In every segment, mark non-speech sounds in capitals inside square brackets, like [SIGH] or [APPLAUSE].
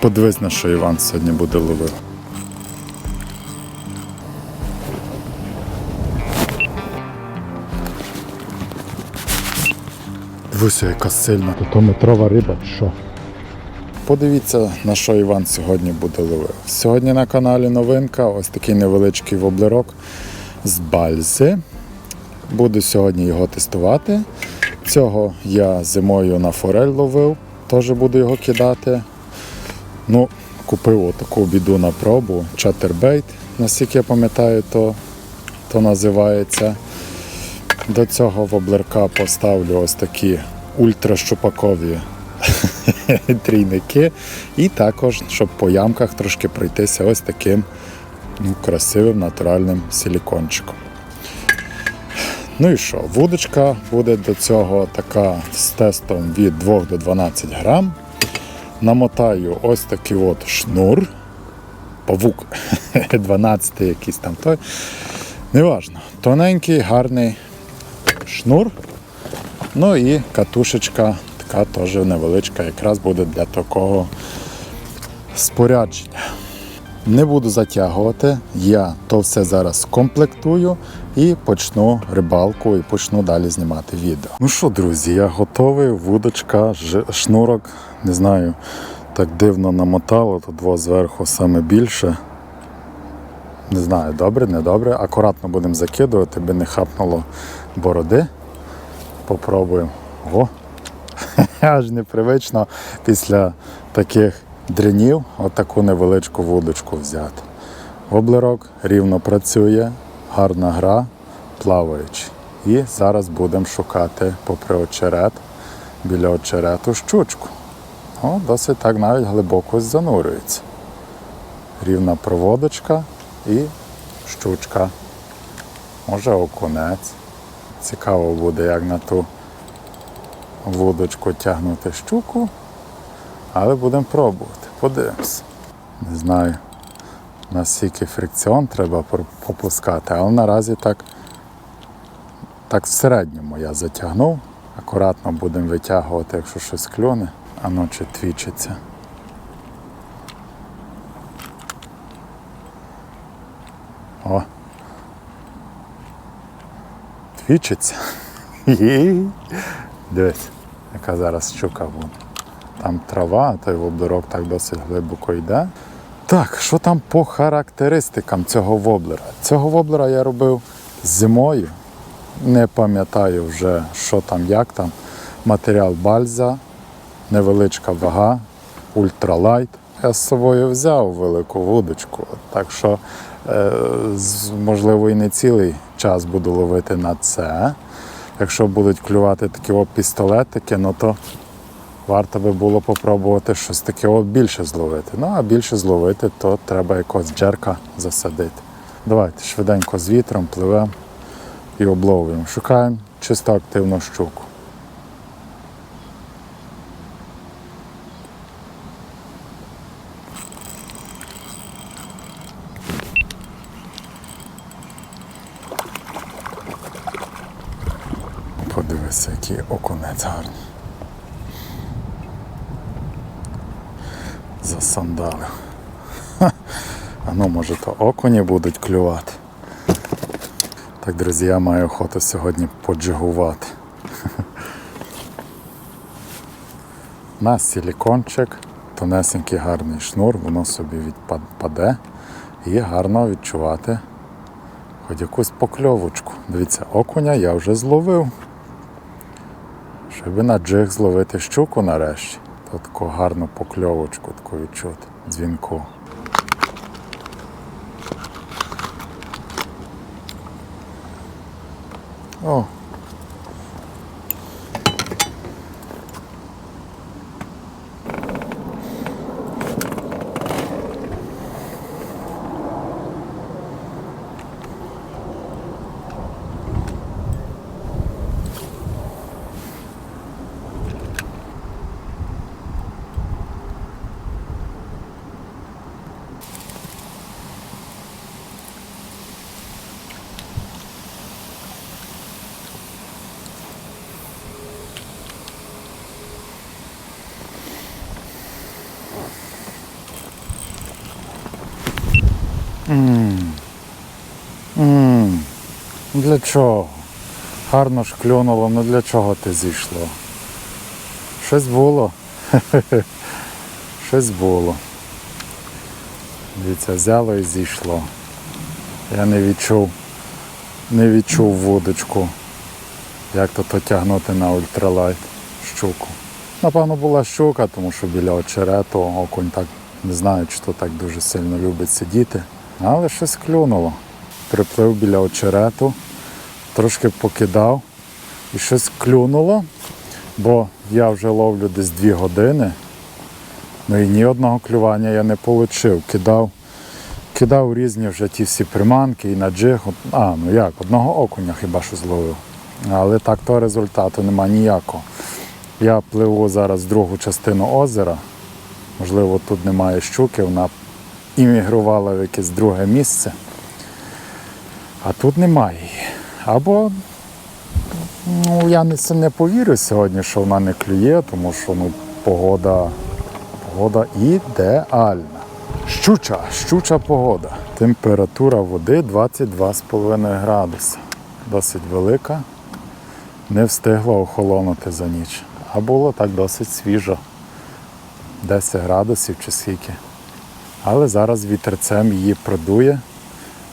Подивись, на що Іван сьогодні буде ловив. Дивися, яка сильна. То метрова риба, що? Подивіться, на що Іван сьогодні буде ловив. Сьогодні на каналі новинка, ось такий невеличкий воблерок з бальзи. Буду сьогодні його тестувати. Цього я зимою на форель ловив, теж буду його кидати. Ну, купив таку біду на пробу, чатербейт, наскільки я пам'ятаю, то, то називається. До цього воблерка поставлю ось такі ультращупакові [LAUGHS] трійники. І також, щоб по ямках трошки пройтися ось таким ну, красивим натуральним силікончиком. Ну і що, вудочка буде до цього така з тестом від 2 до 12 грам. Намотаю ось такий от шнур. Павук [LAUGHS] 12 якийсь там той. Неважно. Тоненький, гарний шнур. Ну і катушечка така теж невеличка, якраз буде для такого спорядження. Не буду затягувати, я то все зараз комплектую і почну рибалку і почну далі знімати відео. Ну що, друзі, я готовий, вудочка, шнурок, не знаю, так дивно намотало, тут два зверху саме більше. Не знаю, добре, не добре. Акуратно будемо закидувати, би не хапнуло бороди. Попробуємо. О! [LAUGHS] Аж непривично після таких дренів отаку невеличку вудочку взяти. Воблерок рівно працює, гарна гра, плаваючи. І зараз будемо шукати попри очерет, біля очерету щучку. О, досить так навіть глибоко занурюється. Рівна проводочка і щучка. Може окунець. Цікаво буде, як на ту вудочку тягнути щуку, але будемо пробувати. Подивимось. Не знаю, наскільки фрикціон треба попускати, але наразі так, так в середньому я затягнув. Акуратно будемо витягувати, якщо щось клюне, а чи твічиться. О. Твічиться. [LAUGHS] Дивись, яка зараз щука буде. Там трава, той воблерок так досить глибоко йде. Так, що там по характеристикам цього воблера? Цього воблера я робив зимою. Не пам'ятаю вже, що там, як там. Матеріал бальза, невеличка вага, ультралайт. Я з собою взяв велику вудочку. Так що, е, можливо, і не цілий час буду ловити на це. Якщо будуть клювати такі о пістолетики, ну то варто би було попробувати щось таке більше зловити. Ну а більше зловити, то треба якогось джерка засадити. Давайте швиденько з вітром пливемо і обловуємо. Шукаємо чисто активну щуку. Подивися, який окунець гарний. Засандалив. Ха. [LAUGHS] А ну, може, то окуні будуть клювати. Так, друзі, я маю охоту сьогодні поджигувати. [LAUGHS] У нас силікончик, тонесенький гарний шнур, воно собі відпаде і гарно відчувати хоч якусь покльовочку. Дивіться, окуня я вже зловив. Щоб на джиг зловити щуку нарешті, то таку гарну покльовочку таку відчути, дзвінку. О. Для чого? Гарно ж клюнуло, ну для чого ти зійшло? Щось було. [LAUGHS] Щось було. Дивіться, взяло і зійшло. Я не відчув, не відчув вудочку, як то то тягнути на ультралайт щуку. Напевно, була щука, тому що біля очерету окунь так не знаю, чи то так дуже сильно любить сидіти. Але щось клюнуло. Приплив біля очерету, трошки покидав і щось клюнуло, бо я вже ловлю десь дві години. Ну і ні одного клювання я не отримав. Кидав, кидав різні вже ті всі приманки і на джиг. А, ну як, одного окуня хіба що зловив. Але так то результату нема ніякого. Я пливу зараз другу частину озера. Можливо, тут немає щуки, вона іммігрувала в якесь друге місце. А тут немає її. Або ну, я не, не повірю сьогодні, що вона не клює, тому що ну, погода, погода ідеальна. Щуча, щуча погода. Температура води 22,5 градуси. Досить велика. Не встигла охолонути за ніч. А було так досить свіжо. 10 градусів чи скільки. Але зараз вітерцем її продує,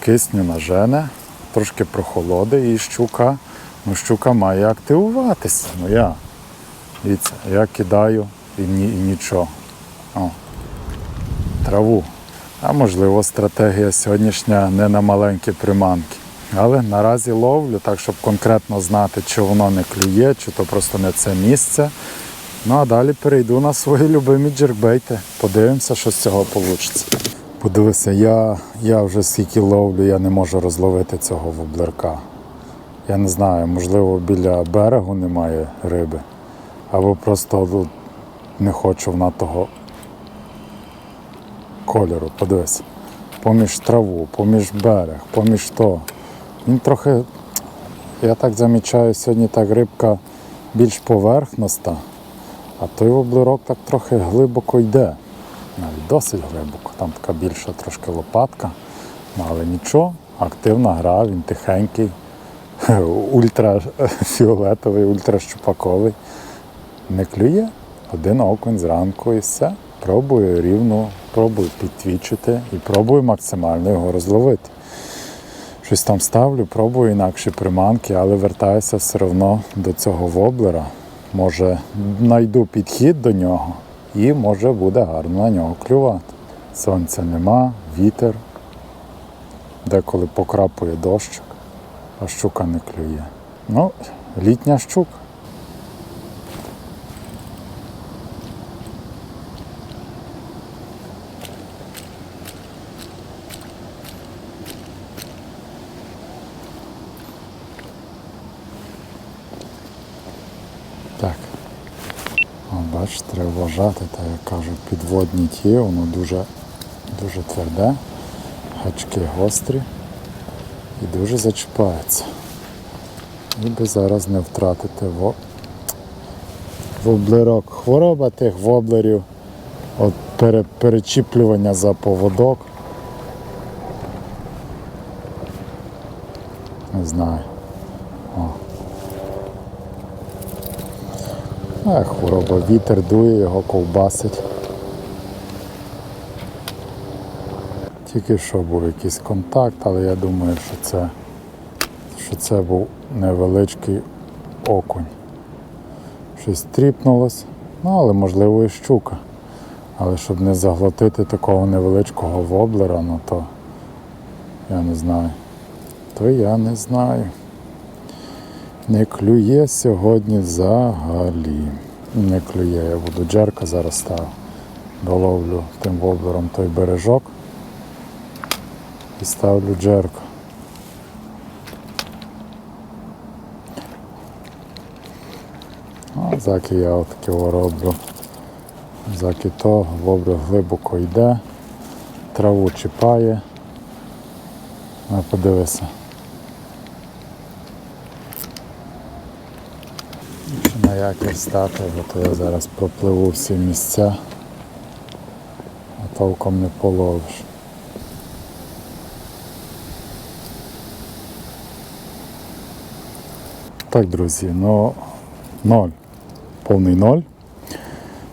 кисню нажене, трошки прохолоди і щука. Ну, щука має активуватися. Ну я. Дивіться, я кидаю і, ні, і нічого. О, траву. А можливо, стратегія сьогоднішня не на маленькі приманки. Але наразі ловлю, так щоб конкретно знати, чи воно не клює, чи то просто не це місце. Ну а далі перейду на свої любимі джеркбейти. Подивимося, що з цього вийде. Подивися, я, я вже скільки ловлю, я не можу розловити цього воблерка. Я не знаю, можливо, біля берегу немає риби, або просто не хочу вона того кольору. Подивись. Поміж траву, поміж берег, поміж то. Він трохи, я так замічаю, сьогодні так рибка більш поверхностна, а той воблерок так трохи глибоко йде. Навіть досить глибоко. Там така більша трошки лопатка. Але нічого, активна гра, він тихенький, [LAUGHS] ультрафіолетовий, ультращупаковий. Не клює, один окунь зранку і все. Пробую рівно, пробую підтвічити і пробую максимально його розловити. Щось там ставлю, пробую інакші приманки, але вертаюся все одно до цього воблера. Може, знайду підхід до нього і може буде гарно на нього клювати. Сонця нема, вітер, деколи покрапує дощик, а щука не клює. Ну, літня щука. Так. О, бачиш, треба вважати, так як кажуть, підводні ті, воно дуже, дуже тверде, гачки гострі і дуже зачіпається. І би зараз не втратити во... воблерок. Хвороба тих воблерів, от пере... перечіплювання за поводок. Не знаю. А, хвороба, вітер дує, його ковбасить. Тільки що був якийсь контакт, але я думаю, що це, що це був невеличкий окунь. Щось тріпнулось, ну але можливо і щука. Але щоб не заглотити такого невеличкого воблера, ну то я не знаю. То я не знаю. Не клює сьогодні взагалі. Не клює. Я буду джерка зараз ставити. Доловлю тим воблером той бережок і ставлю джерку. А заки я отаке роблю. Заки то воблер глибоко йде, траву чіпає. Ну, подивися. На якір стати, бо то я зараз пропливу всі місця, а толком не половиш. Так, друзі, ну ноль. Повний ноль.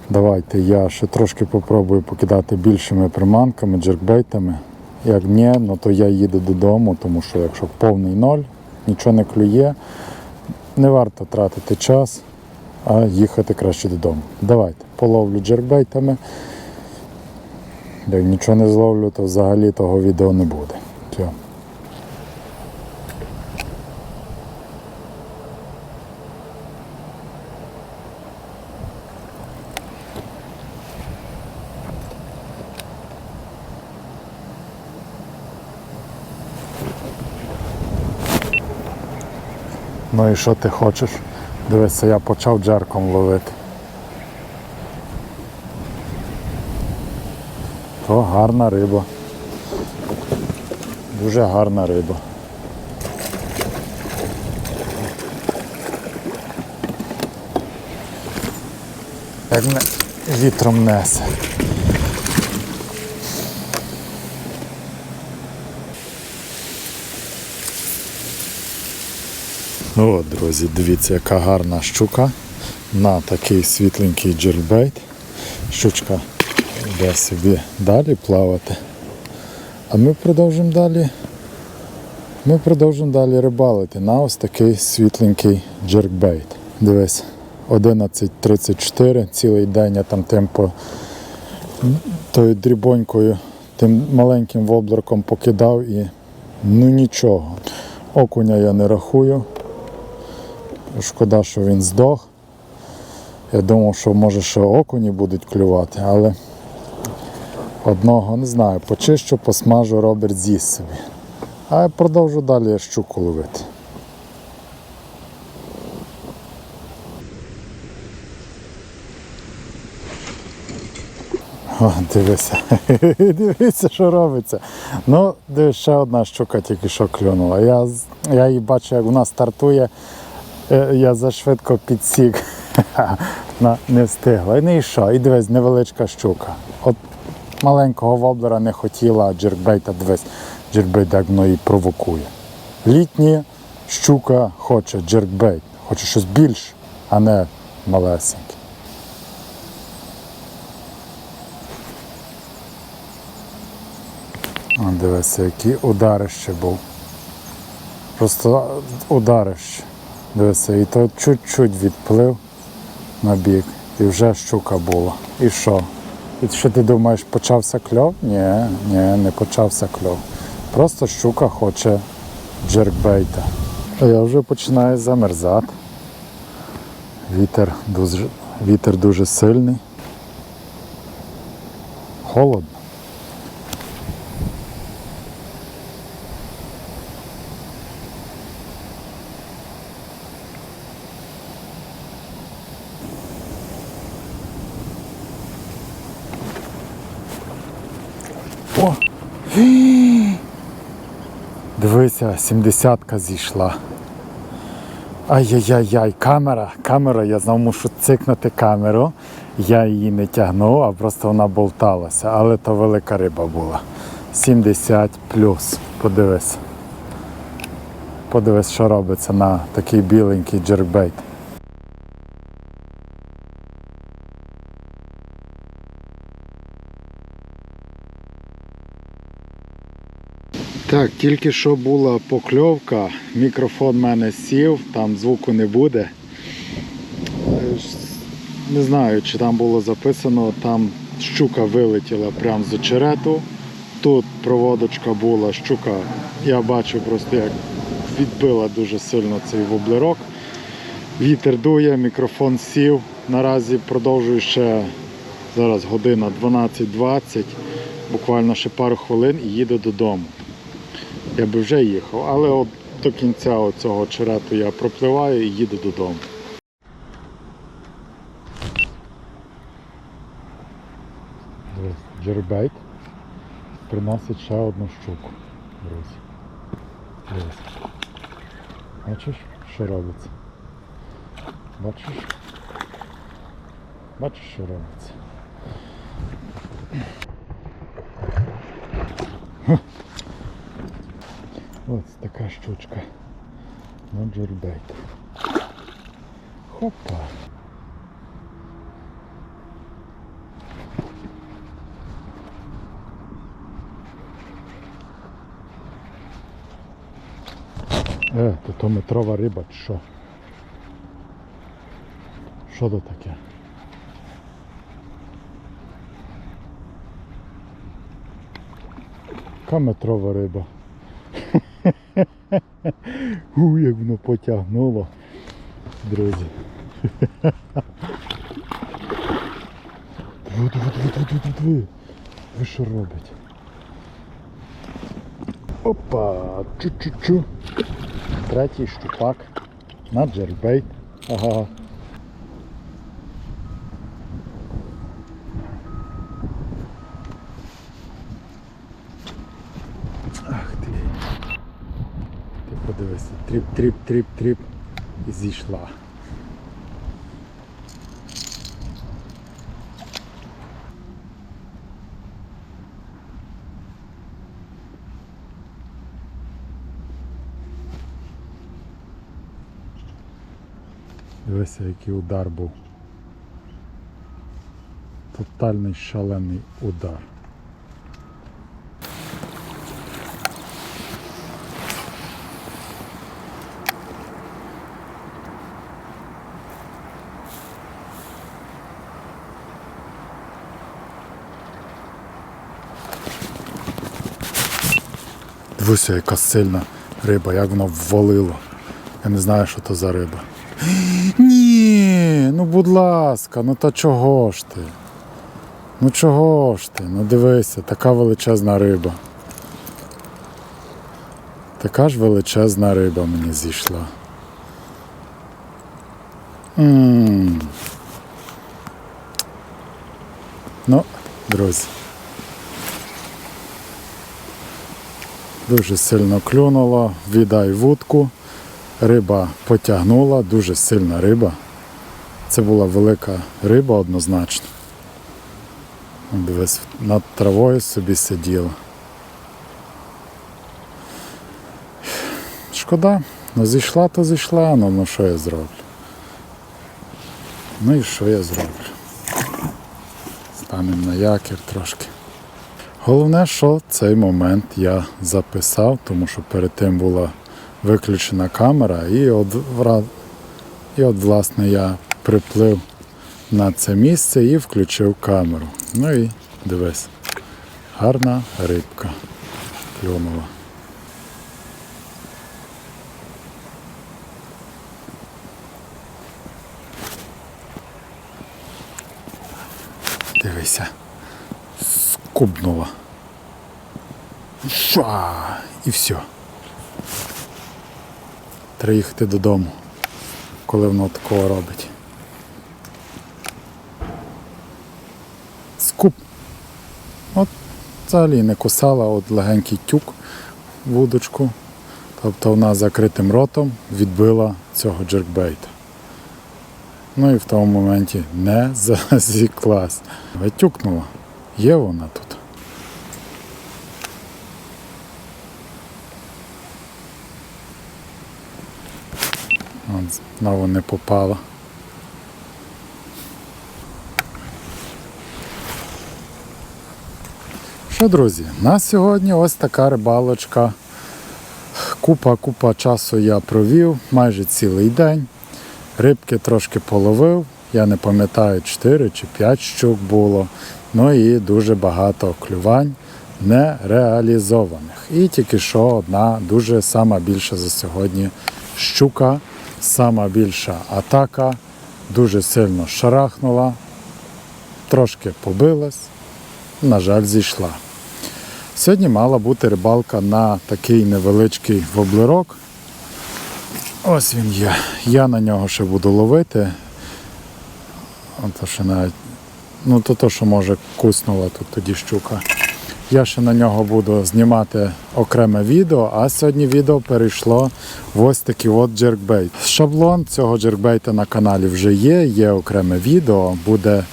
Давайте я ще трошки попробую покидати більшими приманками, джеркбейтами. Як ні, ну то я їду додому, тому що якщо повний ноль, нічого не клює, не варто тратити час, а їхати краще додому. Давайте, половлю джеркбейтами. Як нічого не зловлю, то взагалі того відео не буде. Все. Ну і що ти хочеш? Дивися, я почав джерком ловити. То гарна риба. Дуже гарна риба. Як мене вітром несе. От, друзі, дивіться, яка гарна щука на такий світленький джербейт. Щучка йде собі далі плавати. А ми продовжимо далі. Ми продовжимо далі рибалити на ось такий світленький джеркбейт. Дивись, 11.34, цілий день я там темпо тою дрібонькою, тим маленьким воблерком покидав і ну нічого. Окуня я не рахую. Шкода, що він здох. Я думав, що може ще окуні будуть клювати, але одного не знаю, почищу, посмажу, Роберт з'їсть собі. А я продовжу далі щуку ловити. О, дивися, [LAUGHS] дивися, що робиться. Ну, дивись, ще одна щука тільки що клюнула. Я, я її бачу, як вона стартує. Е, Я зашвидко підсік. [LAUGHS] Не встигла. І не йшов. І дивись, невеличка щука. От маленького воблера не хотіла, а джеркбейта дивись, джеркбейт як воно її провокує. Літні щука хоче джеркбейт, хоче щось більше, а не малесеньке. Дивися, який ударище був. Просто ударище. Дивися, і то чуть-чуть відплив на бік, і вже щука була. І що? І що ти думаєш, почався кльов? Ні, ні, не почався кльов. Просто щука хоче джеркбейта. Я вже починаю замерзати. Вітер дуже, вітер дуже сильний. Холодно. О! [GASPS] Дивися, сімдесятка зійшла. Ай-яй-яй-яй, камера, камера, я знав, мушу цикнути камеру. Я її не тягнув, а просто вона болталася. Але то велика риба була. 70 плюс. Подивись. Подивись, що робиться на такий біленький джеркбейт. Так, тільки що була покльовка, мікрофон в мене сів, там звуку не буде. Не знаю, чи там було записано, там щука вилетіла прямо з очерету. Тут проводочка була, щука, я бачу просто як відбила дуже сильно цей воблерок. Вітер дує, мікрофон сів. Наразі продовжую ще зараз година 12.20, буквально ще пару хвилин і їду додому. Я би вже їхав, але от до кінця цього черету я пропливаю і їду додому. Джербейт приносить ще одну щуку, друзі. Дивись. Бачиш, що робиться? Бачиш? Бачиш, що робиться? Ось така щучка. На джербейт. Опа. Е, то то метрова риба, чи що? Що то таке? Яка метрова риба? У, як воно потягнуло, друзі. Ви диви, ви. Ви що робить? Опа, чу-чу-чу. Третій щупак на джербейт. Ага. Ах ти. Ти подивися. Тріп, тріп, тріп, тріп. І зійшла. Дивися, який удар був. Тотальний шалений удар. Дивися, яка сильна риба, як вона ввалила. Я не знаю, що то за риба. [GASPS] Ні, ну будь ласка, ну та чого ж ти? Ну чого ж ти? Ну дивися, така величезна риба. Така ж величезна риба мені зійшла. м Ну, друзі. Дуже сильно клюнуло, віддай вудку. Риба потягнула, дуже сильна риба. Це була велика риба однозначно. Дивись, над травою собі сиділа. Шкода, ну зійшла, то зійшла, ну, ну що я зроблю? Ну і що я зроблю? Станемо на якір трошки. Головне, що цей момент я записав, тому що перед тим була виключена камера, і от, і от власне я приплив на це місце і включив камеру. Ну і дивись, гарна рибка клюнула. Дивися, скубнула. Ша! І все. Треба їхати додому, коли воно такого робить. Скуп. От взагалі не кусала, от легенький тюк вудочку. Тобто вона закритим ротом відбила цього джеркбейта. Ну і в тому моменті не [LAUGHS] засіклась. Витюкнула. Є вона тут. От, знову не попала. Що, друзі, на сьогодні ось така рибалочка. Купа, купа часу я провів, майже цілий день. Рибки трошки половив. Я не пам'ятаю, 4 чи 5 щук було. Ну і дуже багато клювань нереалізованих. І тільки що одна дуже сама більша за сьогодні щука, сама більша атака, дуже сильно шарахнула, трошки побилась, на жаль, зійшла. Сьогодні мала бути рибалка на такий невеличкий воблерок. Ось він є. Я на нього ще буду ловити. Ото ще навіть, ну то, то що може куснула тут тоді щука. Я ще на нього буду знімати окреме відео, а сьогодні відео перейшло в ось такий от джеркбейт. Шаблон цього джеркбейта на каналі вже є, є окреме відео, буде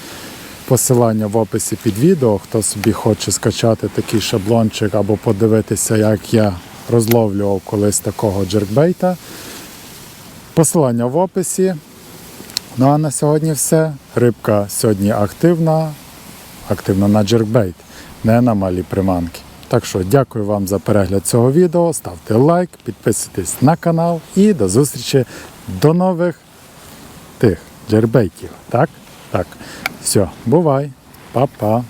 посилання в описі під відео. Хто собі хоче скачати такий шаблончик або подивитися, як я розловлював колись такого джеркбейта. Посилання в описі. Ну а на сьогодні все. Рибка сьогодні активна, активна на джеркбейт, не на малі приманки. Так що дякую вам за перегляд цього відео. Ставте лайк, підписуйтесь на канал і до зустрічі до нових тих джербейтів. Так? Так. Все, бувай. Па-па.